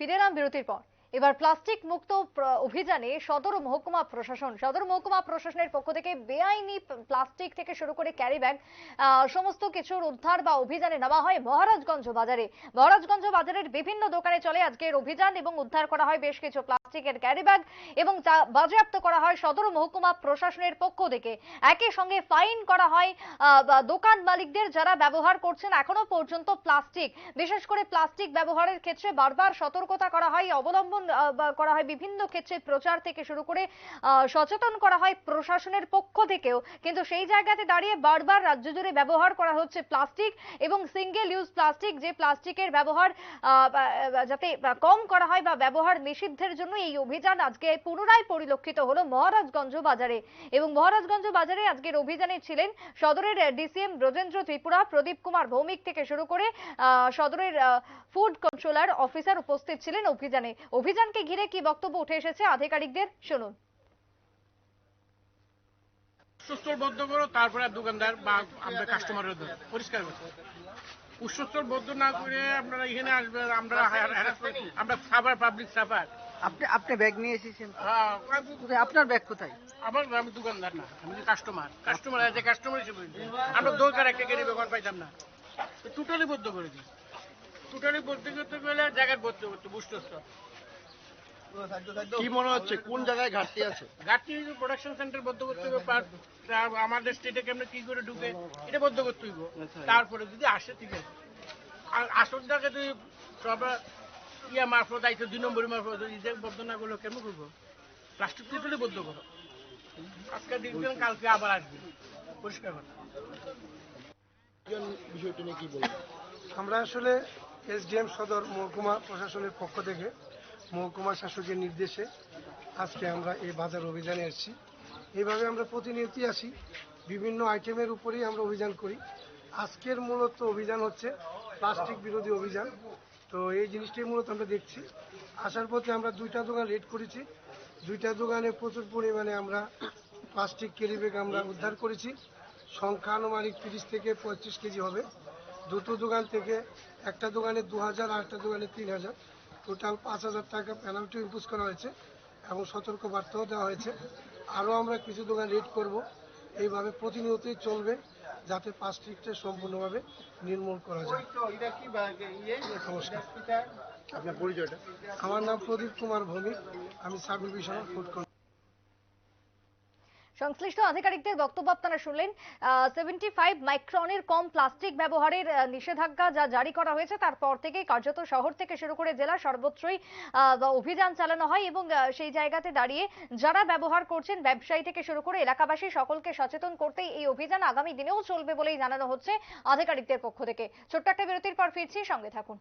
ফিরে এলাম বিরতির পর। এবার প্লাস্টিক মুক্ত অভিযানে সদর মহকুমা প্রশাসন, সদর মহকুমা প্রশাসনের পক্ষ থেকে বেআইনি প্লাস্টিক থেকে শুরু করে ক্যারি ব্যাগ সমস্ত কিছুর উদ্ধার বা অভিযানে নেওয়া হয় মহারাজগঞ্জ বাজারে। মহারাজগঞ্জ বাজারের বিভিন্ন দোকানে চলে আজকের অভিযান এবং উদ্ধার করা হয় বেশ কিছু প্লাস্টিকের ক্যারি ব্যাগ এবং বাজেয়াপ্ত করা হয় সদর মহকুমা প্রশাসনের পক্ষ থেকে। একই সঙ্গে ফাইন করা হয় দোকান মালিকদের যারা ব্যবহার করছেন এখনও পর্যন্ত প্লাস্টিক। বিশেষ করে প্লাস্টিক ব্যবহারের ক্ষেত্রে বারবার সতর্কতা করা হয়, অবলম্বন করা হয় বিভিন্ন ক্ষেত্রে প্রচার থেকে শুরু করে সচেতন করা হয় প্রশাসনের পক্ষ থেকেও। কিন্তু সেই জায়গাতে দাঁড়িয়ে বারবার রাজ্য জুড়ে ব্যবহার করা হচ্ছে প্লাস্টিক এবং সিঙ্গেল ইউজ প্লাস্টিক, যে প্লাস্টিকের ব্যবহার যাতে কম করা হয় বা ব্যবহার নিষিদ্ধের জন্য এই অভিযান আজকে পুনরায় পরিলক্ষিত হলো মহারাজগঞ্জ বাজারে। এবং মহারাজগঞ্জ বাজারে আজকের অভিযানে ছিলেন সদরের ডিসিএম ব্রজেন্দ্র ত্রিপুরা, প্রদীপ কুমার ভৌমিক থেকে শুরু করে সদরের ফুড কন্ট্রোলার অফিসার উপস্থিত ছিলেন অভিযানে। অভিযানকে ঘিরে কি বক্তব্য উঠে এসেছে আধিকারিকদের? শুনুন। উচ্চস্তর বদ্ধ করো, তারপরে দোকানদার বা আমরা কাস্টমারের ধরো। পরিষ্কার করো উচ্চস্তর বদ্ধ না করে আপনারা এখানে আসবেন, আমরা আমরা সাফার পাবলিক সাফার আপনি আপনি ব্যাগ নিয়ে এসেছেন হ্যাঁ, আপনার ব্যাগ কোথায়? আমার আমি দোকানদার না আমি কাস্টমার কাস্টমার আছে কাস্টমার হিসেবে আমরা দরকার একটা গাড়ি ব্যবহার পাইতাম না। টোটালি বদ্ধ করে দিই। টোটালি বদ্ধ করতে গেলে জায়গার বদ্ধ করতে বুস্টস্তর কি মনে হচ্ছে কোন জায়গায় ঘাটতি আছে? ঘাটতি প্রোডাকশন সেন্টার বদ্ধ করতে হবে আমাদের স্টেটে কেমনে কি করে ঢুকে এটা বদ্ধ করতে হইব। তারপরে যদি আসে ঠিক আছে। আর আসল জায়গা যদি সব ইয়া মারফত দুই নম্বর মারফত ইজে বদ্ধ না করল কেমন করব? প্লাস্টিক টোটালি বদ্ধ করো। আজকে দেখবেন কালকে আবার আসবে। পরিষ্কার করো বিষয়টা নিয়ে কি বলব আমরা আসলে এসডিএম সদর মহকুমা প্রশাসনের পক্ষ থেকে মহকুমা শাসকের নির্দেশে আজকে আমরা এই বাজার অভিযানে এসেছি। এইভাবে আমরা প্রতিনিয়তই আসি। বিভিন্ন আইটেমের উপরেই আমরা অভিযান করি। আজকের মূলত অভিযান হচ্ছে প্লাস্টিক বিরোধী অভিযান। তো এই জিনিসটাই মূলত আমরা দেখছি। আসার পথে আমরা দুইটা দোকান রেড করেছি। দুইটা দোকানে প্রচুর পরিমাণে আমরা প্লাস্টিক ক্যারি ব্যাগ আমরা উদ্ধার করেছি। সংখ্যা আনুমানিক তিরিশ থেকে পঁয়ত্রিশ কেজি হবে। দুটো দোকান থেকে একটা দোকানে দু হাজার, আর একটা দোকানে তিন হাজার। টোটাল পাঁচ হাজার টাকা পেনাল্টি ইম্পোজ করা হয়েছে এবং সতর্ক বার্তাও দেওয়া হয়েছে। আরও আমরা কিছু দোকান রেড করব। এইভাবে প্রতিনিয়তই চলবে। যাতে পাঁচ প্লাস্টিকটা সম্পূর্ণভাবে নির্মূল করা যায়। আপনার পরিচয়টা? আমার নাম প্রদীপ কুমার ভৌমিক। আমি সাবিল মিশনের ফুড সংশ্লিষ্ট আধিকারিকদের বক্তব্য আপনারা শুনলেন। সেভেন্টি ফাইভ মাইক্রনের কম প্লাস্টিক ব্যবহারের নিষেধাজ্ঞা যা জারি করা হয়েছে তারপর থেকেই কার্যত শহর থেকে শুরু করে জেলা সর্বত্রই অভিযান চালানো হয় এবং সেই জায়গাতে দাঁড়িয়ে যারা ব্যবহার করছেন, ব্যবসায়ী থেকে শুরু করে এলাকাবাসী সকলকে সচেতন করতেই এই অভিযান আগামী দিনেও চলবে বলেই জানানো হচ্ছে আধিকারিকদের পক্ষ থেকে। ছোট্ট একটা বিরতির পর ফিরছি, সঙ্গে থাকুন।